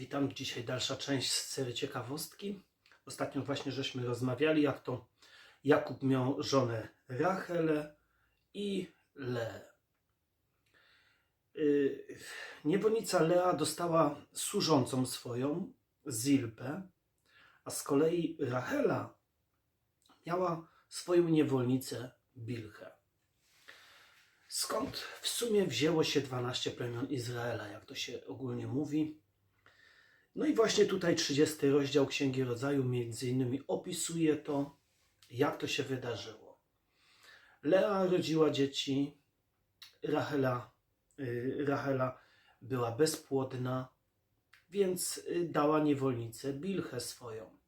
Witam. Dzisiaj dalsza część z serii ciekawostki. Ostatnio właśnie żeśmy rozmawiali, jak to Jakub miał żonę Rachelę i Leę. Yy, Niewolnica Lea dostała służącą swoją, Zilpę, a z kolei Rachela miała swoją niewolnicę Bilchę. Skąd w sumie wzięło się 12 plemion Izraela, jak to się ogólnie mówi? No i właśnie tutaj 30 rozdział Księgi Rodzaju między innymi opisuje to, jak to się wydarzyło. Lea rodziła dzieci, Rachela, y, Rachela była bezpłodna, więc y, dała niewolnicę Bilchę swoją.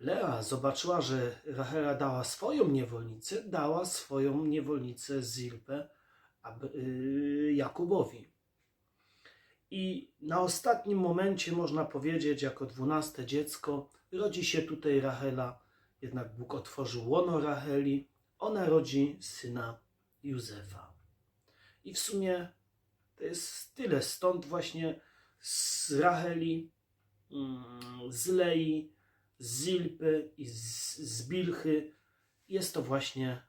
Lea zobaczyła, że Rachela dała swoją niewolnicę, dała swoją niewolnicę Zilpę y, Jakubowi. I na ostatnim momencie, można powiedzieć, jako dwunaste dziecko, rodzi się tutaj Rachela. Jednak Bóg otworzył łono Racheli. Ona rodzi syna Józefa. I w sumie to jest tyle. Stąd właśnie z Racheli, mm, z Lei, z Zilpy i z, z Bilchy jest to właśnie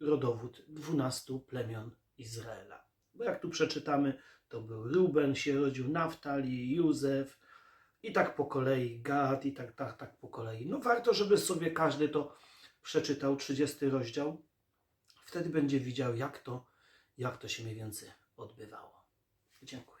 rodowód dwunastu plemion Izraela. Bo jak tu przeczytamy, to był Ruben, się rodził Naftali, Józef i tak po kolei Gad i tak, tak, tak po kolei. No warto, żeby sobie każdy to przeczytał, 30 rozdział. Wtedy będzie widział, jak to, jak to się mniej więcej odbywało. Dziękuję.